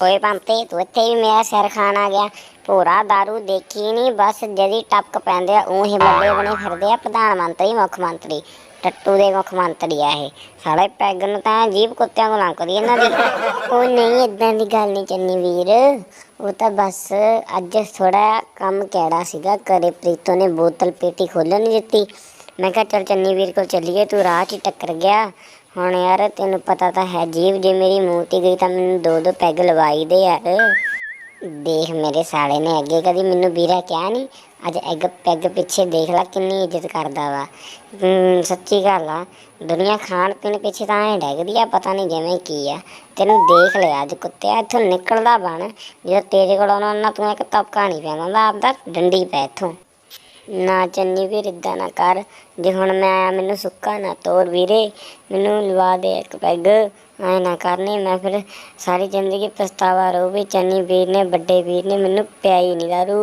ਓਏ ਪੰਤੇ ਤੂੰ ਇੱਥੇ ਵੀ ਮੇਰਾ ਸਿਰ ਖਾਣ ਆ ਗਿਆ। ਭੋਰਾ ਦਾਰੂ ਦੇਖੀ ਨਹੀਂ ਬਸ ਜਦੀ ਟੱਕ ਪੈਂਦੇ ਆ ਉਹ ਹੀ ਵੱਡੇ ਬਣੇ ਫਿਰਦੇ ਆ ਪ੍ਰਧਾਨ ਮੰਤਰੀ ਮੁੱਖ ਮੰਤਰੀ। ਟੱਟੂ ਦੇ ਮੁੱਖ ਮੰਤਰੀ ਆ ਇਹ। ਸਾਲੇ ਪੈਗ ਨੂੰ ਤਾਂ ਜੀਭ ਕੁੱਤਿਆਂ ਨੂੰ ਲੰਕਦੀ ਇਹਨਾਂ ਦੀ। ਉਹ ਨਹੀਂ ਇਦਾਂ ਦੀ ਗੱਲ ਨਹੀਂ ਚੰਨੀ ਵੀਰ। ਉਹ ਤਾਂ ਬਸ ਅੱਜ ਥੋੜਾ ਕੰਮ ਕਿਹੜਾ ਸੀਗਾ ਕਰੇ ਪ੍ਰੀਤੋ ਨੇ ਬੋਤਲ ਪੇਟੀ ਖੋਲ੍ਹਣ ਨਹੀਂ ਦਿੱਤੀ। ਮੈਂ ਕਿਹਾ ਚੱਲ ਚੰਨੀ ਵੀਰ ਕੋਲ ਚੱਲੀਏ ਤੂੰ ਰਾਹ 'ਚ ਹੀ ਟੱਕਰ ਗਿਆ। ਹੁਣ ਯਾਰ ਤੈਨੂੰ ਪਤਾ ਤਾਂ ਹੈ ਜੀਭ ਜੇ ਮੇਰੀ ਮੂੰਹ ਤੇ ਗਈ ਤਾਂ ਮੈਨੂੰ ਦੋ ਦੋ ਪੈਗ ਲਵਾਈ ਦੇ ਯਾਰ। ਦੇਖ ਮੇਰੇ ਸਾਲੇ ਨੇ ਅੱਗੇ ਕਦੀ ਮੈਨੂੰ ਵੀਰਾ ਕਿਹਾ ਨਹੀਂ ਅੱਜ ਐਗ ਪੈਗ ਪਿੱਛੇ ਦੇਖ ਲੈ ਕਿੰਨੀ ਇੱਜ਼ਤ ਕਰਦਾ ਵਾ। ਹਮ, ਸੱਚੀ ਗੱਲ ਆ ਦੁਨੀਆ ਖਾਣ ਪੀਣ ਪਿੱਛੇ ਤਾਂ ਐ ਡੈਗਦੀ ਆ ਪਤਾ ਨਹੀਂ ਜਿਵੇਂ ਕੀ ਆ। ਤੈਨੂੰ ਦੇਖ ਲਿਆ ਅੱਜ ਕੁੱਤਿਆ ਇੱਥੋਂ ਨਿਕਲਦਾ ਬਣ ਜਦੋਂ ਤੇਰੇ ਕੋਲ ਆਉਣਾ ਨਾ ਤੂੰ ਇੱਕ ਤਬਕਾ ਨਹੀਂ ਪੈਂਦਾ ਆਪਦਾ ਡੰਡੀ ਪੈ ਇੱਥੋਂ। ਨਾ ਚੰਨੀ ਵੀਰ ਇਦਾਂ ਨਾ ਕਰ। ਜੇ ਹੁਣ ਮੈਂ ਆਇਆ ਮੈਨੂੰ ਸੁੱਕਾ ਨਾ ਤੋਰ ਵੀਰੇ, ਮੈਨੂੰ ਲਵਾ ਦੇ ਇੱਕ ਪੈਗ। ਐ ਨਾ ਕਰਨੀ ਮੈਂ ਫਿਰ ਸਾਰੀ ਜ਼ਿੰਦਗੀ ਪਛਤਾਵਾ ਰਹੂ ਵੀ ਚੰਨੀ ਵੀਰ ਨੇ, ਵੱਡੇ ਵੀਰ ਨੇ ਮੈਨੂੰ ਪਿਆਈ ਨਹੀਂ ਦਾਰੂ।